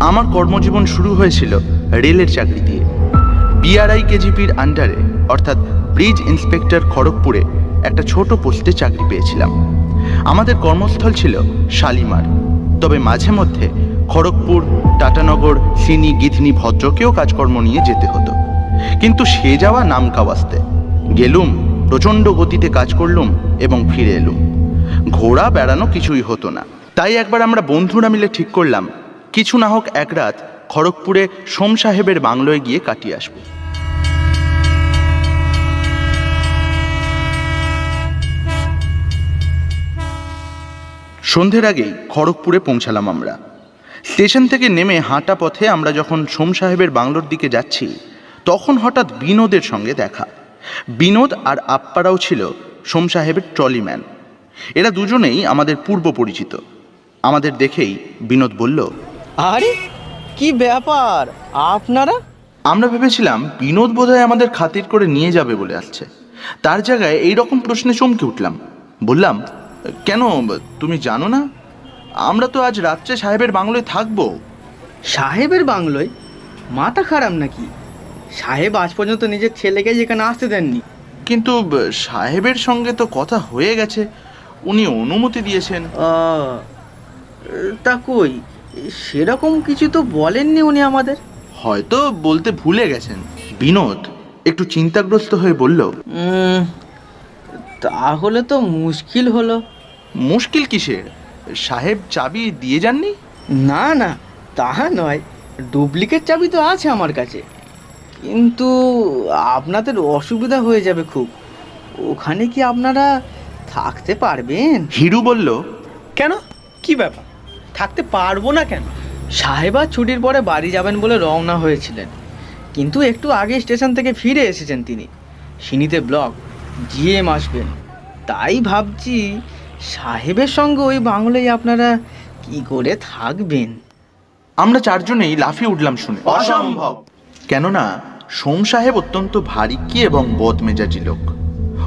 আমার কর্মজীবন শুরু হয়েছিল রেলের চাকরি দিয়ে। বিআরআই কেজিপির আন্ডারে অর্থাৎ ব্রিজ ইন্সপেক্টর খড়গপুরে, একটা ছোট পোস্টে চাকরি পেয়েছিলাম। আমাদের কর্মস্থল ছিল শালিমার। তবে মাঝে মধ্যে খড়গপুর, টাটানগর, সিনি, গিথনি, ভদ্রকেও কাজকর্ম নিয়ে যেতে হতো। কিন্তু সে যাওয়া নাম কাওয়াস্তে। গেলুম, প্রচণ্ড গতিতে কাজ করলুম এবং ফিরে এলুম। ঘোড়া বেড়ানো কিছুই হতো না। তাই একবার আমরা বন্ধুরা মিলে ঠিক করলাম কিছু না হোক এক রাত খড়গপুরে সোম সাহেবের বাংলোয় গিয়ে কাটিয়ে আসব। সন্ধ্যের আগেই খড়গপুরে পৌঁছালাম আমরা। স্টেশন থেকে নেমে হাঁটা পথে আমরা যখন সোম সাহেবের বাংলোর দিকে যাচ্ছি, তখন হঠাৎ বিনোদের সঙ্গে দেখা। বিনোদ আর আপ্পারাও ছিল সোম সাহেবের ট্রলিম্যান। এরা দুজনেই আমাদের পূর্ব পরিচিত আমাদের দেখেই বিনোদ বলল আরে কি ব্যাপার? আপনারা? আমরা ভেবেছিলাম বিনোদ বোধহয় আমাদের খাতির করে নিয়ে যাবে বলে আসছে। তার জায়গায় এই রকম প্রশ্নে চমকে উঠলাম। বললাম কেন তুমি জানো না? আমরা তো আজ রাত্রে সাহেবের বাংলোয় থাকব। সাহেবের বাংলোয়? মাথা খারাপ নাকি? সাহেব আজ পর্যন্ত নিজের ছেলেকে যেখানে আসতে দেননি। কিন্তু সাহেবের সঙ্গে তো কথা হয়ে গেছে। উনি অনুমতি দিয়েছেন। তা কই? সেরকম কিছু তো বলেননি উনি আমাদের। হয়তো বলতে ভুলে গেছেন। বিনোদ একটু চিন্তাগ্রস্ত হয়ে বলল তাহলে তো মুশকিল হলো। মুশকিল কিসের? সাহেব চাবি দিয়ে যাননি? না না তাহা নয়। ডুপ্লিকেট চাবি তো আছে আমার কাছে। কিন্তু আপনাদের অসুবিধা হয়ে যাবে খুব। ওখানে কি আপনারা থাকতে পারবেন? হিরু বলল কেন? কি ব্যাপার? থাকতে পারব না কেন? সাহেবা ছুটির পরে বাড়ি যাবেন বলে রওনা হয়েছিলেন। কিন্তু একটু আগে স্টেশন থেকে ফিরে এসেছেন তিনি। সিনিতে ব্লক জিএম আসবেন। তাই ভাবছি সাহেবের সঙ্গে ওই বাংলোয় আপনারা কি করে থাকবেন? আমরা চারজনেই লাফিয়ে উঠলাম শুনে। অসম্ভব! কেননা সোম সাহেব অত্যন্ত ভারিক্কি এবং বদমেজাজি লোক।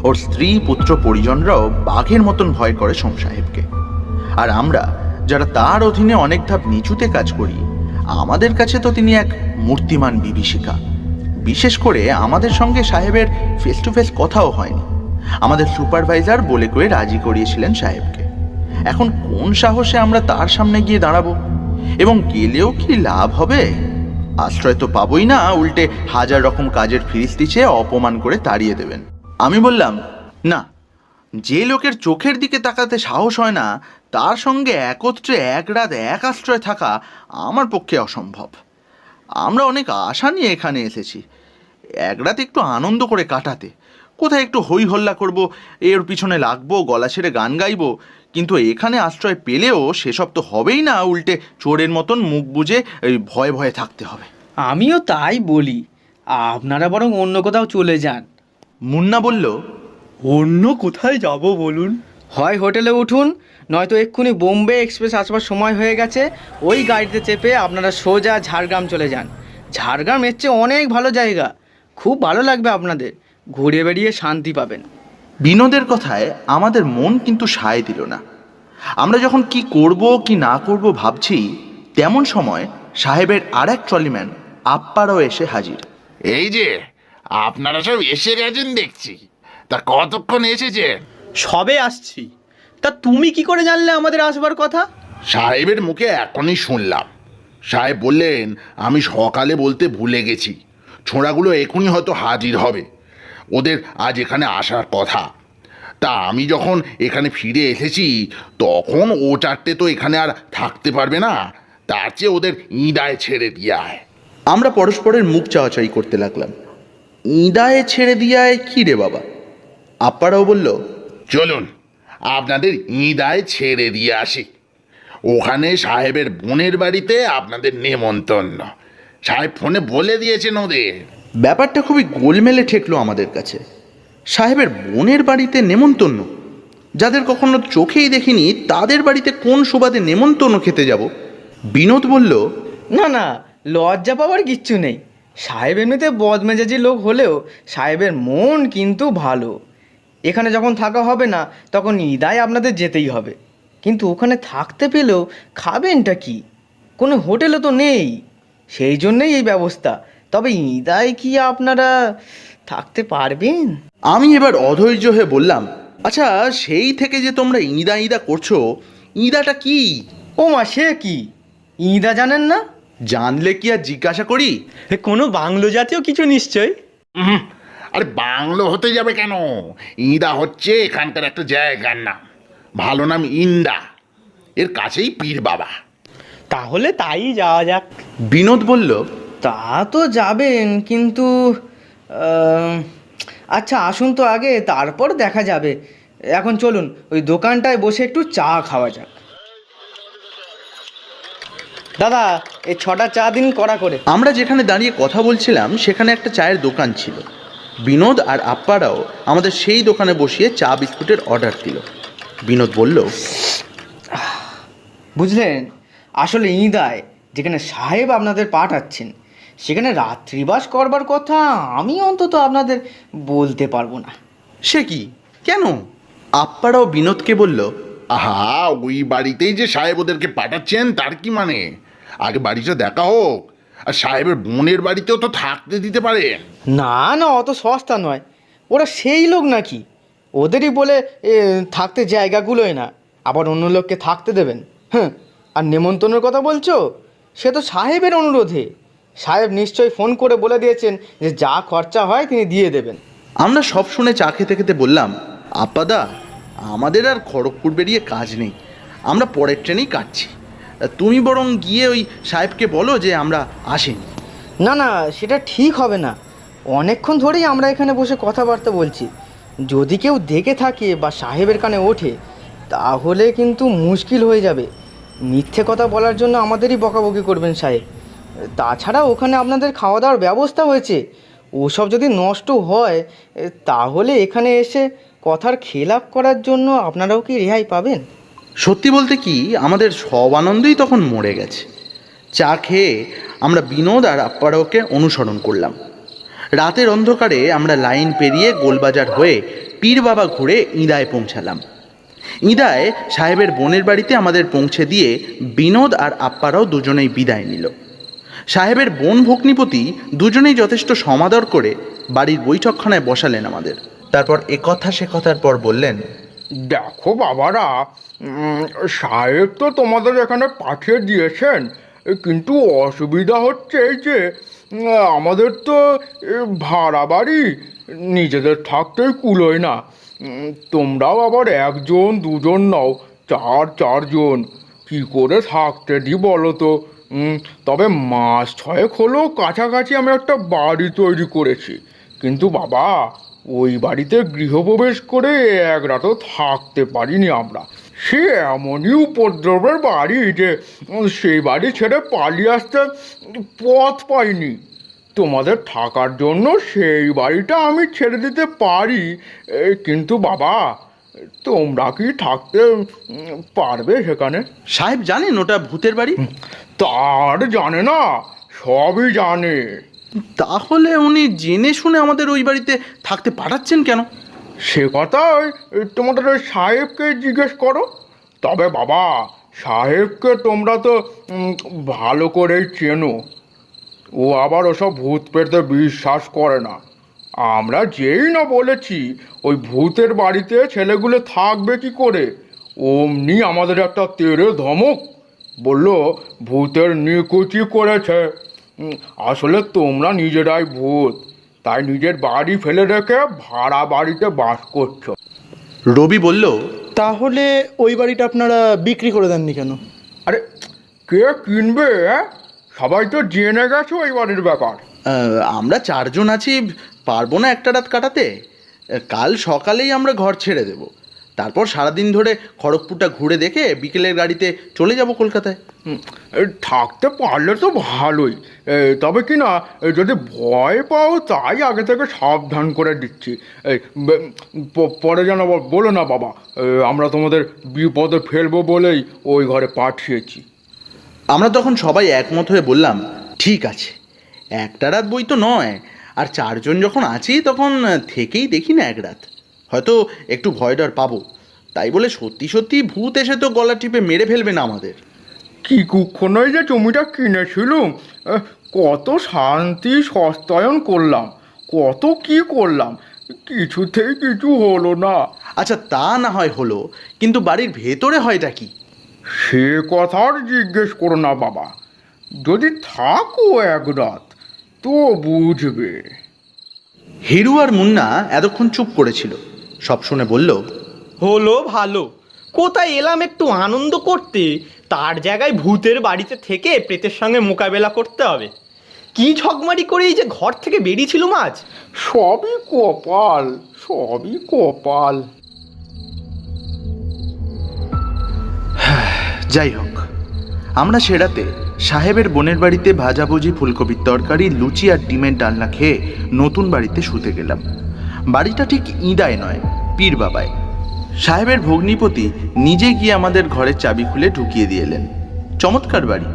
ওর স্ত্রী পুত্র পরিজনরাও বাঘের মতন ভয় করে সোম সাহেবকে। আর আমরা যারা তার অধীনে অনেক ধাপ নিচুতে কাজ করি, আমাদের কাছে তো তিনি এক মূর্তিমান বিভীষিকা। বিশেষ করে আমাদের সঙ্গে সাহেবের ফেস টু ফেস কথাও হয়নি। আমাদের সুপারভাইজার বলে করে রাজি করিয়েছিলেন সাহেবকে। এখন কোন সাহসে আমরা তার সামনে গিয়ে দাঁড়াবো? এবং গেলেও কি লাভ হবে? আশ্রয় তো পাবই না, উল্টে হাজার রকম কাজের ফিরিস্তি চেয়ে অপমান করে তাড়িয়ে দেবেন। আমি বললাম, না যে লোকের চোখের দিকে তাকাতে সাহস হয় না তার সঙ্গে একত্রে এক রাত এক আশ্রয় থাকা আমার পক্ষে অসম্ভব। আমরা অনেক আশা নিয়ে এখানে এসেছি। এক রাত একটু আনন্দ করে কাটাতে। কোথায় একটু হই হল্লা করব এর পিছনে লাগবো গলা ছেড়ে গান গাইবো কিন্তু এখানে আশ্রয় পেলেও সেসব তো হবেই না উল্টে চোরের মতন মুখ এই ভয়ে ভয়ে থাকতে হবে। আমিও তাই বলি। আপনারা বরং অন্য কোথাও চলে যান। মুন্না বলল অন্য কোথায় যাব বলুন? হয় হোটেলে উঠুন নয়তো এক্ষুনি বোম্বে এক্সপ্রেস আসবার সময় হয়ে গেছে। ওই গাড়িতে চেপে আপনারা সোজা ঝাড়গ্রাম চলে যান। ঝাড়গ্রাম এর চেয়ে অনেক ভালো জায়গা। খুব ভালো লাগবে আপনাদের। ঘুরে বেড়িয়ে শান্তি পাবেন। বিনোদের কথায় আমাদের মন কিন্তু সায় দিল না। আমরা যখন কি করব কি না করব ভাবছি তেমন সময় সাহেবের আর এক ট্রলিম্যান আপ্পারও এসে হাজির। এই যে আপনারা সব এসে গেছেন দেখছি। তা কতক্ষণ এসেছে? সবে আসছি। তা তুমি কি করে জানলে আমাদের আসবার কথা? সাহেবের মুখে এখনই শুনলাম। সাহেব বললেন আমি সকালে বলতে ভুলে গেছি। ছোঁড়াগুলো এখনই হয়তো হাজির হবে। ওদের আজ এখানে আসার কথা। তা আমি যখন এখানে ফিরে এসেছি তখন ও চারটে তো এখানে আর থাকতে পারবে না। তার চেয়ে ওদের ইঁদায় ছেড়ে দিয়ে আয়। আমরা পরস্পরের মুখ চাওয়াচাই করতে লাগলাম। ইদায়ে ছেড়ে দিয়ায় কি রে বাবা? আপ্পারাও বলল চলুন আপনাদের ইঁদায় ছেড়ে দিয়ে আসি। ওখানে সাহেবের বোনের বাড়িতে আপনাদের নেমন্তন্ন। সাহেব ফোনে বলে দিয়েছেন ওদের। ব্যাপারটা খুবই গোলমেলে ঠেকলো আমাদের কাছে। সাহেবের বোনের বাড়িতে নেমন্তন্ন? যাদের কখনো চোখেই দেখিনি তাদের বাড়িতে কোন সুবাদে নেমন্তন্ন খেতে যাব? বিনোদ বলল না না লজ্জা পাওয়ার কিচ্ছু নেই। সাহেব এমনিতে বদমেজাজি লোক হলেও সাহেবের মন কিন্তু ভালো। এখানে যখন থাকা হবে না তখন ইদায় আপনাদের যেতেই হবে। কিন্তু ওখানে থাকতে পেলেও খাবেনটা কি? কোনো হোটেলও তো নেই। সেই জন্যই এই ব্যবস্থা। তবে ইদায় কি আপনারা থাকতে পারবেন? আমি এবার অধৈর্য হয়ে বললাম আচ্ছা সেই থেকে যে তোমরা ইঁদা ইঁদা করছ ইঁদাটা কি? ও মা সে কি? ইদা জানেন না? জানলে কি আর জিজ্ঞাসা করি? এ কোনো বাংলো জাতীয় কিছু নিশ্চয়? আরে বাংলো হতে যাবে কেন? ইন্দা হচ্ছে এখানকার একটা জায়গার নাম। ভালো নাম ইন্দা। এর কাছেই পীর বাবা। তাহলে তাই যাওয়া যাক। বিনোদ বলল তা তো যাবেন কিন্তু আহ, আচ্ছা আসুন তো আগে তারপর দেখা যাবে। এখন চলুন ওই দোকানটায় বসে একটু চা খাওয়া যাক। দাদা এই ছটা চা দিন কড়া করে। আমরা যেখানে দাঁড়িয়ে কথা বলছিলাম সেখানে একটা চায়ের দোকান ছিল। বিনোদ আর আপ্পারাও আমাদের সেই দোকানে বসিয়ে চা বিস্কুটের অর্ডার দিল। বিনোদ বলল বুঝলেন আসলে ইদায় যেখানে সাহেব আপনাদের পাঠাচ্ছেন সেখানে রাত্রিবাস করবার কথা আমি অন্তত আপনাদের বলতে পারব না। সে কি? কেন? আপ্পারাও বিনোদকে বলল আহা ওই বাড়িতেই যে সাহেব ওদেরকে পাঠাচ্ছেন তার কি মানে? আগে বাড়িটা দেখা হোক আর সাহেবের বোনের বাড়িতেও তো থাকতে দিতে পারেন না না অত সস্তা নয়। ওরা সেই লোক নাকি? ওদেরই বলে এ, থাকতে জায়গাগুলোই না। আবার অন্য লোককে থাকতে দেবেন। হ্যাঁ আর নেমন্তন্নের কথা বলছো? সে তো সাহেবের অনুরোধে। সাহেব নিশ্চয়ই ফোন করে বলে দিয়েছেন যে যা খরচা হয় তিনি দিয়ে দেবেন। আমরা সব শুনে চা খেতে খেতে বললাম আপাদা আমাদের আর খড়গপুর বেরিয়ে কাজ নেই। আমরা পরের ট্রেনেই কাটছি। তুমি বরং গিয়ে ওই সাহেবকে বলো যে আমরা আসিনি। না না, সেটা ঠিক হবে না। অনেকক্ষণ ধরেই আমরা এখানে বসে কথাবার্তা বলছি। যদি কেউ দেখে থাকে বা সাহেবের কানে ওঠে, তাহলে কিন্তু মুশকিল হয়ে যাবে। মিথ্যে কথা বলার জন্য আমাদেরই বকাবকি করবেন সাহেব। তাছাড়া ওখানে আপনাদের খাওয়া দাওয়ার ব্যবস্থা হয়েছে। ওসব যদি নষ্ট হয়, তাহলে এখানে এসে কথার খেলাপ করার জন্য আপনারাও কি রেহাই পাবেন? সত্যি বলতে কি, আমাদের সব আনন্দই তখন মরে গেছে। চা খেয়ে আমরা বিনোদ আর আপ্পারাওকে অনুসরণ করলাম। রাতের অন্ধকারে আমরা লাইন পেরিয়ে গোলবাজার হয়ে পীর বাবা ঘুরে ইঁদায় পৌঁছালাম। ইঁদায় সাহেবের বোনের বাড়িতে আমাদের পৌঁছে দিয়ে বিনোদ আর আপ্পারাও দুজনেই বিদায় নিল। সাহেবের বোন ভগ্নিপতি দুজনেই যথেষ্ট সমাদর করে বাড়ির বৈঠকখানায় বসালেন আমাদের। তারপর একথা সে কথার পর বললেন দেখো বাবারা সাহেব তো তোমাদের এখানে পাঠিয়ে দিয়েছেন। কিন্তু অসুবিধা হচ্ছে এই যে আমাদের তো ভাড়া বাড়ি, নিজেদের থাকতেই কুলোয় না। তোমরাও আবার একজন, দুজন নাও, চার, চারজন। কি করে থাকতে দি বলো তো? তবে মাস ছয়েক হলো কাছাকাছি আমি একটা বাড়ি তৈরি করেছি। কিন্তু বাবা ওই বাড়িতে গৃহপ্রবেশ করে এক রাতও থাকতে পারিনি আমরা। সে এমনই উপদ্রবের বাড়ি যে সেই বাড়ি ছেড়ে পালিয়ে আসতে পথ পাইনি। তোমাদের থাকার জন্য সেই বাড়িটা আমি ছেড়ে দিতে পারি। কিন্তু বাবা তোমরা কি থাকতে পারবে সেখানে? সাহেব জানেন ওটা ভূতের বাড়ি? তার জানে না সবই জানে। তাহলে উনি জেনে শুনে আমাদের ওই বাড়িতে থাকতে পাঠাচ্ছেন কেন? সে কথাই তোমাদের ওই সাহেবকে জিজ্ঞেস করো। তবে বাবা, সাহেবকে তোমরা তো ভালো করেই চেনো। ও আবার ওসব ভূত পেতে বিশ্বাস করে না। আমরা যেই না বলেছি, ওই ভূতের বাড়িতে ছেলেগুলো থাকবে কি করে? অমনি আমাদের একটা তেরে ধমক। বলল, ভূতের নিকুচি করেছে। আসলে তোমরা নিজেরাই ভূত। তাই নিজের বাড়ি ফেলে রেখে ভাড়া বাড়িতে বাস করছ। রবি বলল তাহলে ওই বাড়িটা আপনারা বিক্রি করে দেননি কেন? আরে কে কিনবে অ্যাঁ? সবাই তো জেনে গেছো ওই বাড়ির ব্যাপার। আমরা চারজন আছি পারব না একটা রাত কাটাতে। কাল সকালেই আমরা ঘর ছেড়ে দেব। তারপর সারাদিন ধরে খড়গপুরটা ঘুরে দেখে বিকেলের গাড়িতে চলে যাব কলকাতায়। থাকতে পারলে তো ভালোই। তবে কি না যদি ভয় পাও তাই আগে থেকে সাবধান করে দিচ্ছি। পরে যেন আবার বলো না বাবা আমরা তোমাদের বিপদে ফেলব বলেই ওই ঘরে পাঠিয়েছি। আমরা তখন সবাই একমত হয়ে বললাম ঠিক আছে একটা রাত বই তো নয় আর চারজন যখন আছি তখন থেকেই দেখি না এক রাত। হয়তো একটু ভয় ডর পাবো। তাই বলে সত্যি সত্যি ভূত এসে তো গলা টিপে মেরে ফেলবে না আমাদের। কি কুক্ষণই যে জমিটা কিনেছিলুম কত শান্তি সস্তায়ন করলাম কত কি করলাম কিছুতেই কিছু হলো না। আচ্ছা তা না হয় হলো কিন্তু বাড়ির ভেতরে হয়টা কি? সে কথা আর জিজ্ঞেস করো না বাবা যদি থাকো এক রাত তো বুঝবে। হিরু আর মুন্না এতক্ষণ চুপ করেছিল। সব শুনে বলল হলো ভালো। কোথায় এলাম একটু আনন্দ করতে? তার জায়গায় ভূতের বাড়িতে থেকে প্রেতের সঙ্গে মোকাবেলা করতে হবে। কি ঝগমারি করে এই যে ঘর থেকে বেরিয়েছিল মাছ? সবই কপাল সবই কপাল। যাই হোক আমরা সেরাতে সাহেবের বোনের বাড়িতে ভাজাভুজি ফুলকপির তরকারি লুচি আর ডিমের ডালনা খেয়ে নতুন বাড়িতে শুতে গেলাম। বাড়িটা ঠিক ইঁদায় নয়, পীর বাবায় সাহেবের ভগ্নিপতি নিজে গিয়ে আমাদের ঘরের চাবি খুলে ঢুকিয়ে দিয়ে এলেন। চমৎকার বাড়ি,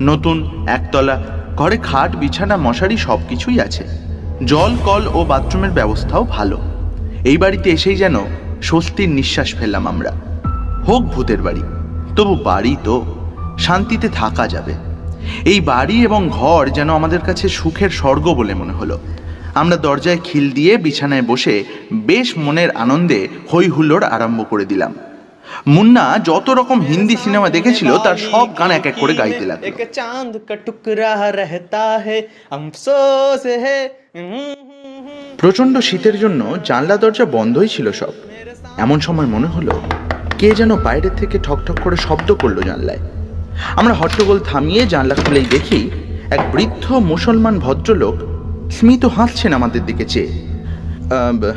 নতুন, একতলা, ঘরে খাট, বিছানা, মশারি সব কিছুই আছে। জল, কল ও বাথরুমের ব্যবস্থাও ভালো। এই বাড়িতে এসেই যেন স্বস্তির নিঃশ্বাস ফেললাম আমরা। হোক ভূতের বাড়ি, তবু বাড়ি তো শান্তিতে থাকা যাবে। এই বাড়ি এবং ঘর যেন আমাদের কাছে সুখের স্বর্গ বলে মনে হলো। আমরা দরজায় খিল দিয়ে বিছানায় বসে বেশ মনের আনন্দে হই হুল্লোড় আরম্ভ করে দিলাম। মুন্না যত রকম হিন্দি সিনেমা দেখেছিল তার সব গান এক এক করে গাইতে লাগল। এক চাঁদ কা টুকরা রহতা হে আফসোস হে প্রচণ্ড শীতের জন্য জানলা দরজা বন্ধই ছিল সব। এমন সময় মনে হলো কে যেন বাইরে থেকে ঠকঠক করে শব্দ করল জানলায়। আমরা হট্টগোল থামিয়ে জানলা খুলেই দেখি এক বৃদ্ধ মুসলমান ভদ্রলোক স্মিত হাসছেন আমাদের দিকে চেয়ে। আহ,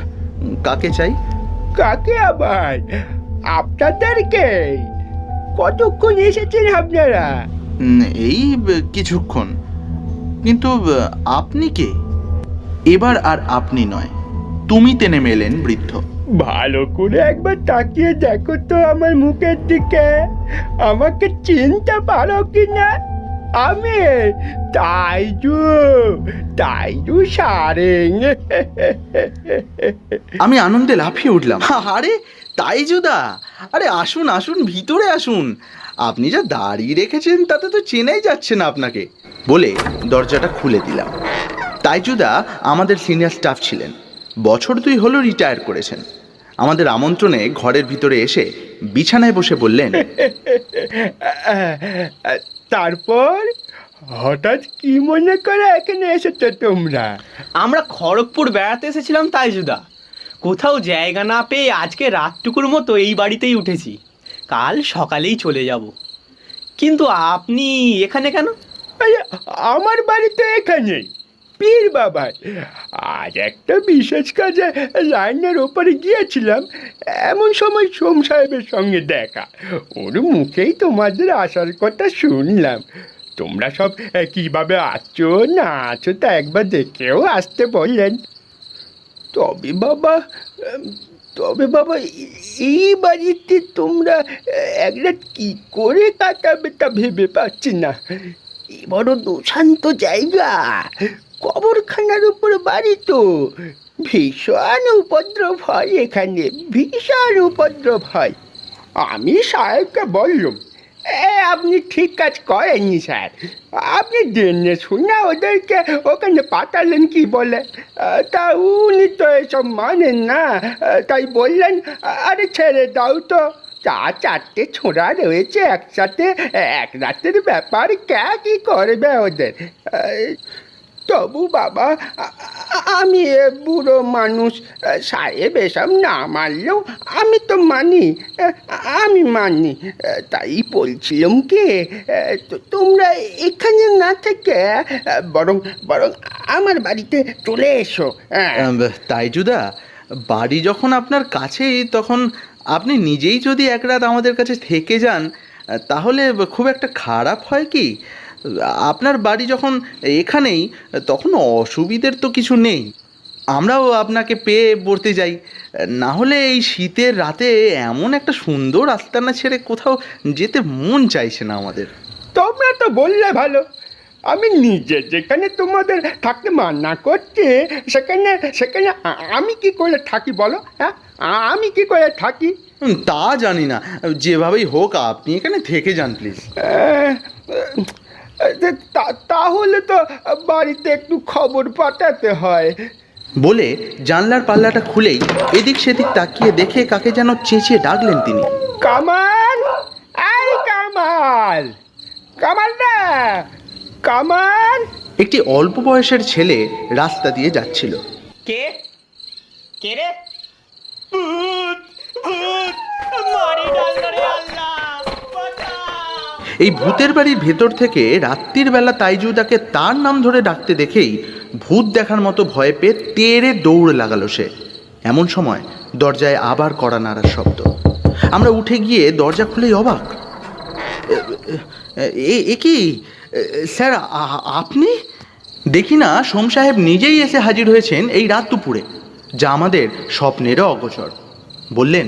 কাকে চাই? কাকে আবার? আপনাদেরকে? কতক্ষণ এসেছেন আপনারা? উম, এই ব- কিছুক্ষণ। কিন্তু ব- আপনি কে? এবার আর আপনি নয়। তুমি টেনে মেলেন বৃদ্ধ। ভালো করে একবার তাকিয়ে দেখো তো আমার মুখের দিকে। আমাকে চিনতে পারো কি না আমি তাইজু তাইজু সারেং। আমি আনন্দে লাফিয়ে উঠলাম। আরে তাই জুদা আরে আসুন আসুন ভিতরে আসুন। আপনি যা দাঁড়িয়ে রেখেছেন তাতে তো চেনাই যাচ্ছে না আপনাকে। বলে দরজাটা খুলে দিলাম। তাইজুদা আমাদের সিনিয়র স্টাফ ছিলেন। বছর দুই হলো রিটায়ার করেছেন। আমাদের আমন্ত্রণে ঘরের ভিতরে এসে বিছানায় বসে বললেন তারপর হঠাৎ কি মনে করে এখানে এসেছ তোমরা? আমরা খড়গপুর বেড়াতে এসেছিলাম তাই জুদা কোথাও জায়গা না পেয়ে আজকে রাতটুকুর মতো এই বাড়িতেই উঠেছি। কাল সকালেই চলে যাব। কিন্তু আপনি এখানে কেন? আমার বাড়ি তো এখানেই। পীর বাবার আজ একটা বিশেষ কাজে লাইনের ওপরে গিয়েছিলাম। এমন সময় সোম সাহেবের সঙ্গে দেখা। ওর মুখেই তোমাদের আসার কথা শুনলাম। তোমরা সব কীভাবে আছো, না আছো তা একবার দেখেও আসতে বললেন। তবে বাবা তবে বাবা, এই বাড়িতে তোমরা এক রাত কি করে কাটাবে তা ভেবে পাচ্ছি না। এ বড় দুশান্ত জায়গা। কবরখানার উপর বাড়ি তো ভীষণ উপদ্রব হয় এখানে, ভীষণ উপদ্রব হয়। আমি সাহেবকে বললাম, এ, আপনি ঠিক কাজ করেননি স্যার। আপনি জেনে শুনে ওদেরকে ওখানে পাঠালেন কি বলে? তা উনি তো এসব মানেন না। তাই বললেন, আরে ছেড়ে দাও তো। চা চারটে ছোঁড়া রয়েছে একসাথে। এক রাতের ব্যাপার কে কি করবে ওদের? তবু বাবা আমি এ বুড়ো মানুষ সাহেব এসব না মানলেও আমি তো মানি আমি মানি তাই বলছিলাম কি তোমরা এখানে না থেকে বরং বরং আমার বাড়িতে চলে এসো হ্যাঁ। তাইজুদা বাড়ি যখন আপনার কাছেই, তখন আপনি নিজেই যদি এক রাত আমাদের কাছে থেকে যান তাহলে খুব একটা খারাপ হয় কি? আপনার বাড়ি যখন এখানেই তখন অসুবিধের তো কিছু নেই। আমরাও আপনাকে পেয়ে পড়তে যাই। না হলে এই শীতের রাতে এমন একটা সুন্দর আস্তানা ছেড়ে কোথাও যেতে মন চাইছে না আমাদের। তোমরা তো বললে ভালো। আমি নিজে যেখানে তোমাদের থাকতে মানা করছি সেখানে সেখানে আমি কি করে থাকি বলো? হ্যাঁ? আমি কি করে থাকি? তা জানি না। যেভাবেই হোক আপনি এখানে থেকে যান প্লিজ। তা- তাহলে তো বাড়িতে একটু খবর পাঠাতে হয়। বলে জানলার পাল্লাটা খুলেই এদিক সেদিক তাকিয়ে দেখে কাকে যেন চেঁচিয়ে ডাকলেন তিনি। কামাল! আই কামাল! কামাল না কামাল! একটি অল্প বয়সের ছেলে রাস্তা দিয়ে যাচ্ছিল। কে? কে রে? ভূত ভূত মারি ডাললো রে আল্লাহ। এই ভূতের বাড়ির ভেতর থেকে রাত্রির বেলা তাইজুদাকে তার নাম ধরে ডাকতে দেখেই ভূত দেখার মতো ভয় পেয়ে তেড়ে দৌড় লাগালো সে। এমন সময় দরজায় আবার কড়া নাড়ার শব্দ। আমরা উঠে গিয়ে দরজা খুলেই অবাক। এ কি? স্যার আপনি? দেখি না, সোম সাহেব নিজেই এসে হাজির হয়েছেন এই রাত দুপুরে, যা আমাদের স্বপ্নেরও অগোচর। বললেন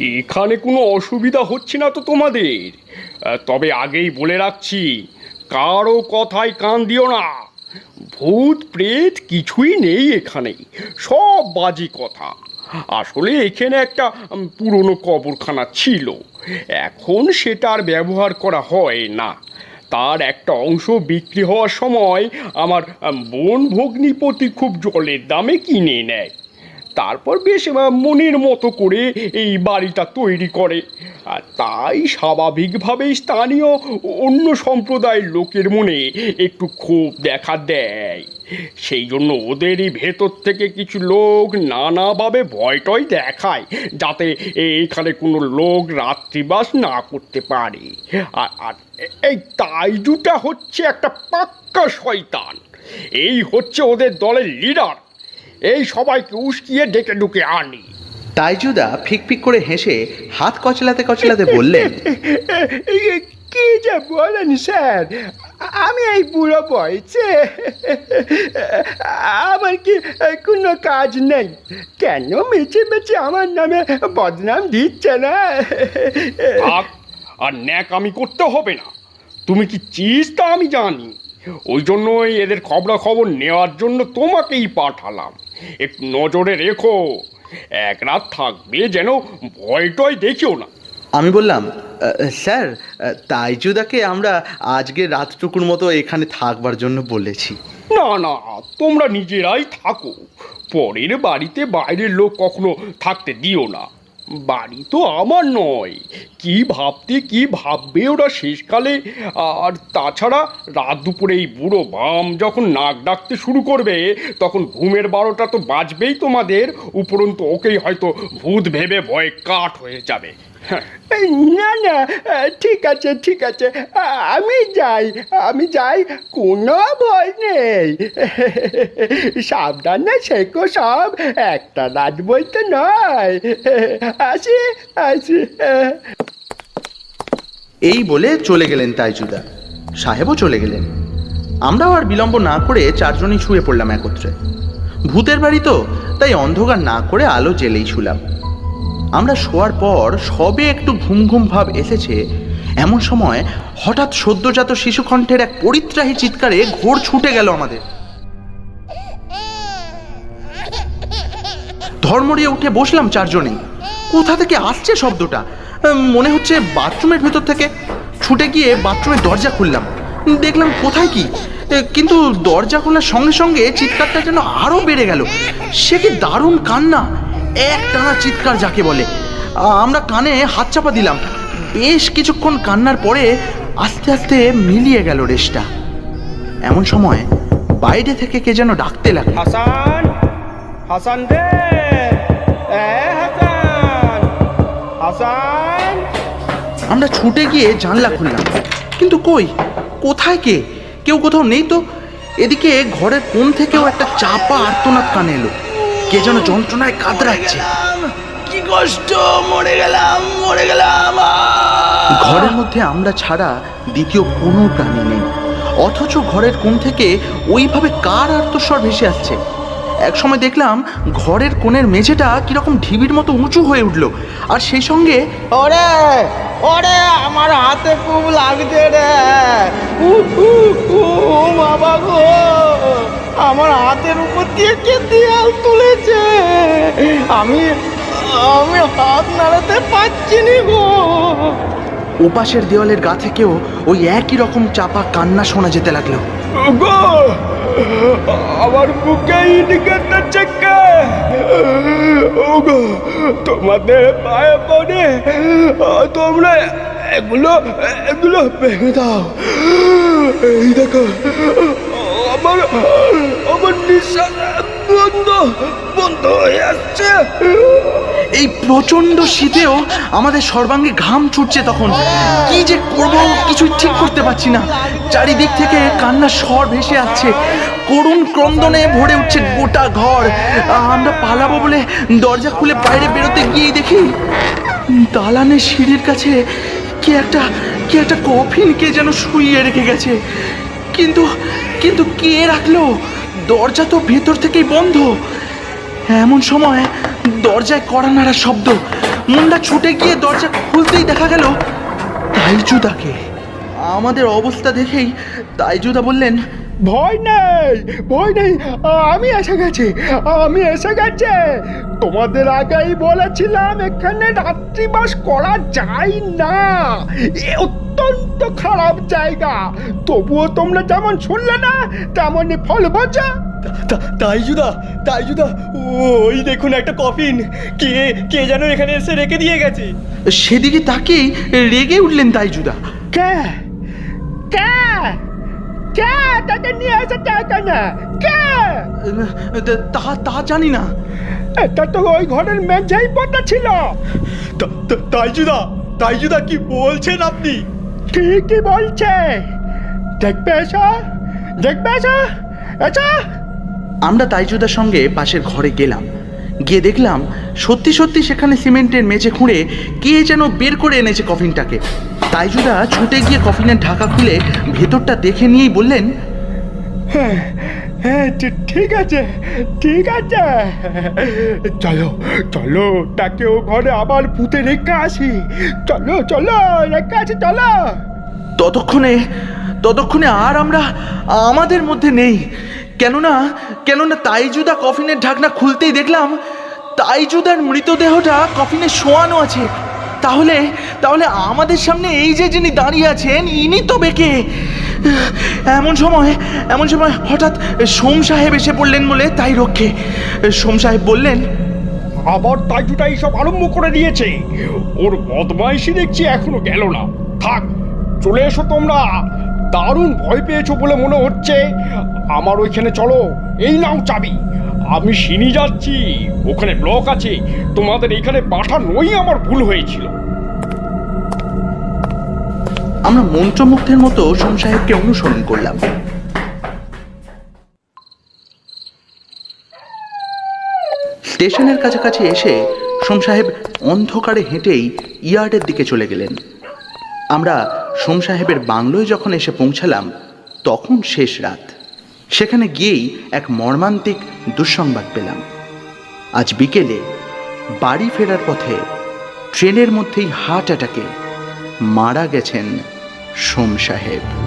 এখানে কোনো অসুবিধা হচ্ছে না তো তোমাদের। তবে আগেই বলে রাখছি কারও কথায় কান দিও না। ভূত প্রেত কিছুই নেই এখানে সব বাজি কথা। আসলে এখানে একটা পুরনো কবরখানা ছিল। এখন সেটা আর ব্যবহার করা হয় না। তার একটা অংশ বিক্রি হওয়ার সময় আমার আম, বোন ভগ্নিপতি খুব জলের দামে কিনে নেয়। তারপর বেশ মনের মতো করে এই বাড়িটা তৈরি করে। আর তাই স্বাভাবিকভাবেই স্থানীয় অন্য সম্প্রদায়ের লোকের মনে একটু ক্ষোভ দেখা দেয়। সেই জন্য ওদেরই ভেতর থেকে কিছু লোক নানাভাবে ভয় টয় দেখায়, যাতে এখানে কোনো লোক রাত্রিবাস না করতে পারে। আর আর এই তাইজুটা হচ্ছে একটা পাক্কা শয়তান। এই হচ্ছে ওদের দলের লিডার এই সবাইকে উস্কিয়ে ডেকে ডুকে আনি। তাইজুদা ফিকফিক করে হেসে হাত কচলাতে কচলাতে বললেন কি যে বলেন স্যার? আমি এই বুড়ো বয়সে আমার কি কোনো কাজ নেই। কেন মেচে মেচে আমার নামে বদনাম দিচ্ছে না? আর ন্যাক আমি করতে হবে না। তুমি কি চিজ তা আমি জানি। ওই জন্যই এদের খবরাখবর নেওয়ার জন্য তোমাকেই পাঠালাম। একটু নজরে রেখো। এক রাত থাকবে যেন ভয় টয় দেখিও না। আমি বললাম স্যার তাইজুদাকে আমরা আজকে রাতটুকুর মতো এখানে থাকবার জন্য বলেছি। না না তোমরা নিজেরাই থাকো। পরের বাড়িতে বাইরের লোক কখনো থাকতে দিও না। বাড়ি তো আমার নয়। কি ভাবতে কি ভাববে ওরা শেষকালে? আর তাছাড়া রাত দুপুরে এই বুড়ো বাম যখন নাক ডাকতে শুরু করবে, তখন ঘুমের বারোটা তো বাজবেই তোমাদের। উপরন্তু ওকেই হয়তো ভূত ভেবে ভয় কাঠ হয়ে যাবে। না না, ঠিক আছে ঠিক আছে, আমি যাই আমি যাই, কোনো ভয় নেই। সাবধানে শেখো সব, একটা রাত বলতে নয়। আসি আসি। এই বলে চলে গেলেন তাইজুদা। সাহেবও চলে গেলেন। আমরাও আর বিলম্ব না করে চারজনই শুয়ে পড়লাম একত্রে। ভূতের বাড়ি তো, তাই অন্ধকার না করে আলো জেলেই শুলাম। আমরা শোয়ার পর সবে একটু ঘুম ঘুম ভাব এসেছে, এমন সময় হঠাৎ সদ্যজাত শিশুকণ্ঠের এক পরিত্রাহী চিৎকারে ঘোর ছুটে গেল আমাদের। ধর্মড়িয়ে উঠে বসলাম চারজনেই কোথা থেকে আসছে শব্দটা? মনে হচ্ছে বাথরুমের ভেতর থেকে। ছুটে গিয়ে বাথরুমের দরজা খুললাম। দেখলাম কোথায় কি? কিন্তু দরজা খোলার সঙ্গে সঙ্গে চিৎকারটা যেন আরও বেড়ে গেল। সে কি দারুণ কান্না? এক টানা চিৎকার যাকে বলে। আমরা কানে হাত চাপা দিলাম। বেশ কিছুক্ষণ কান্নার পরে আস্তে আস্তে মিলিয়ে গেল রেশটা। এমন সময় বাইরে থেকে কে যেন ডাকতে লাগল। হাসান হাসান রে। হাসান হাসান। আমরা ছুটে গিয়ে জানলা খুললাম। কিন্তু কই? কোথায় কে? কেউ কোথাও নেই তো? এদিকে ঘরের কোণ থেকেও একটা চাপা আর্তনাদ কানে এলো। কে যেন যন্ত্রণায় কাতরাচ্ছে। কি কষ্ট মরে গেলাম মরে গেলাম ঘরের মধ্যে আমরা ছাড়া দ্বিতীয় কোনো প্রাণী নেই। অথচ ঘরের কোণ থেকে ওইভাবে কার আর্তস্বর ভেসে আসছে? এক সময় দেখলাম ঘরের কোণের মেঝেটা কীরকম ঢিবির মতো উঁচু হয়ে উঠল। আর সেই সঙ্গে ওরে ওরে আমার হাতে খুব লাগছে রে। ও বাবা গো। আমার হাতের উপর দিয়ে কে দেয়াল তুলেছে? আমি আমি হাত নাড়াতে পারছি নি গো। ওপাশের দেওয়ালের গা থেকেও ওই একই রকম চাপা কান্না শোনা যেতে লাগল। গো আমার বুকে ইন্ডিকেটর চেকে ওগো তোমাদের পায়ে পড়ে তোমরা এগুলো এগুলো ভেঙে দাও। এই দেখো আমার আমার নিঃশ্বাস বন্ধ বন্ধ হয়ে আসছে। এই প্রচণ্ড শীতেও আমাদের সর্বাঙ্গে ঘাম ছুটছে তখন। কি যে করব, কিছুই ঠিক করতে পারছি না। চারিদিক থেকে কান্নার স্বর ভেসে আসছে। করুণ ক্রন্দনে ভরে উঠছে গোটা ঘর। আমরা পালাবো বলে দরজা খুলে বাইরে বেরোতে গিয়ে দেখি, দালানের সিঁড়ির কাছে কে একটা কে একটা কফিন কে যেন শুইয়ে রেখে গেছে। কিন্তু কিন্তু কে রাখল? দরজা তো ভেতর থেকেই বন্ধ। এমন সময় দরজায় কড়া নাড়া শব্দ। মুন্ডা ছুটে গিয়ে দরজা খুলতেই দেখা গেল তাইজুদাকে। আমাদের অবস্থা দেখেই তাইজুদা বললেন ভয় নেই ভয় নেই। আমি এসে গেছি আমি এসে গেছে। তোমাদের আগেই বলেছিলাম এখানে রাত্রিবাস করা যায় না। এ অত্যন্ত খারাপ জায়গা। তবুও তোমরা যেমন শুনলে না তেমনই ফল বোঝা। তাই জুদা তাই জুদা ওই দেখুন একটা কফিন কে কে যেন এখানে এসে রেখে দিয়ে গেছে। সেদিকে তাকেই রেগে উঠলেন তাইজুদা কে কে? তাকে নিয়ে এসেছে এখানে। কে? তা তা জানি না। এটা তো ওই ঘরের মেঝেই পড়া ছিল। তাই জুদা তাই জুদা কি বলছেন আপনি? ঠিকই বলছে। দেখবে এসো দেখবে এসো এসো। আমরা তাইজুদার সঙ্গে পাশের ঘরে গেলাম। গিয়ে দেখলাম সত্যি সত্যি সেখানে সিমেন্টের মেঝে খুঁড়ে কে যেন বের করে এনেছে কফিনটাকে। তাইজুদা ছুটে গিয়ে কফিনের ঢাকা খুলে ভেতরটা দেখে নিয়েই বললেন হ্যাঁ হ্যাঁ ঠিক আছে ঠিক আছে। চলো চলো তাকে ও ঘরে আবার পুঁতে রেখে আসি। চলো চলো রেখে আসি চলো। ততক্ষণে ততক্ষণে আর আমরা আমাদের মধ্যে নেই। কেননা কেননা তাইজুদা কফিনের ঢাকনা খুলতেই দেখলাম তাইজুদার মৃতদেহটা কফিনে শোয়ানো আছে। তাহলে তাহলে আমাদের সামনে এই যে যিনি দাঁড়িয়ে আছেন, ইনি তবে কে? এমন সময় এমন সময় হঠাৎ সোম সাহেব এসে পড়লেন বলে তাই রক্ষে। সোম সাহেব বললেন, আবার তাইজুটা এইসব আরম্ভ করে দিয়েছে। ওর বদমাইশি দেখছি এখনও গেল না। থাক, চলে এসো তোমরা। দারুণ ভয় পেয়েছ বলে মনে হচ্ছে। আমার ওইখানে চলো, এই নাও চাবি। আমি সিনি যাচ্ছি। ওখানে ব্লক আছে। তোমাদের এখানে পাঠানোই আমার ভুল হয়েছিল। আমরা মন্ত্রমুগ্ধের মতো সোম সাহেবকে অনুসরণ করলাম। স্টেশনের কাছাকাছি এসে সোম সাহেব অন্ধকারে হেঁটেই ইয়ার্ডের দিকে চলে গেলেন। আমরা সোম সাহেবের বাংলোয় যখন এসে পৌঁছালাম, তখন শেষ রাত। সেখানে গিয়েই এক মর্মান্তিক দুঃসংবাদ পেলাম। আজ বিকেলে বাড়ি ফেরার পথে ট্রেনের মধ্যেই হার্ট অ্যাটাকে মারা গেছেন সোম সাহেব।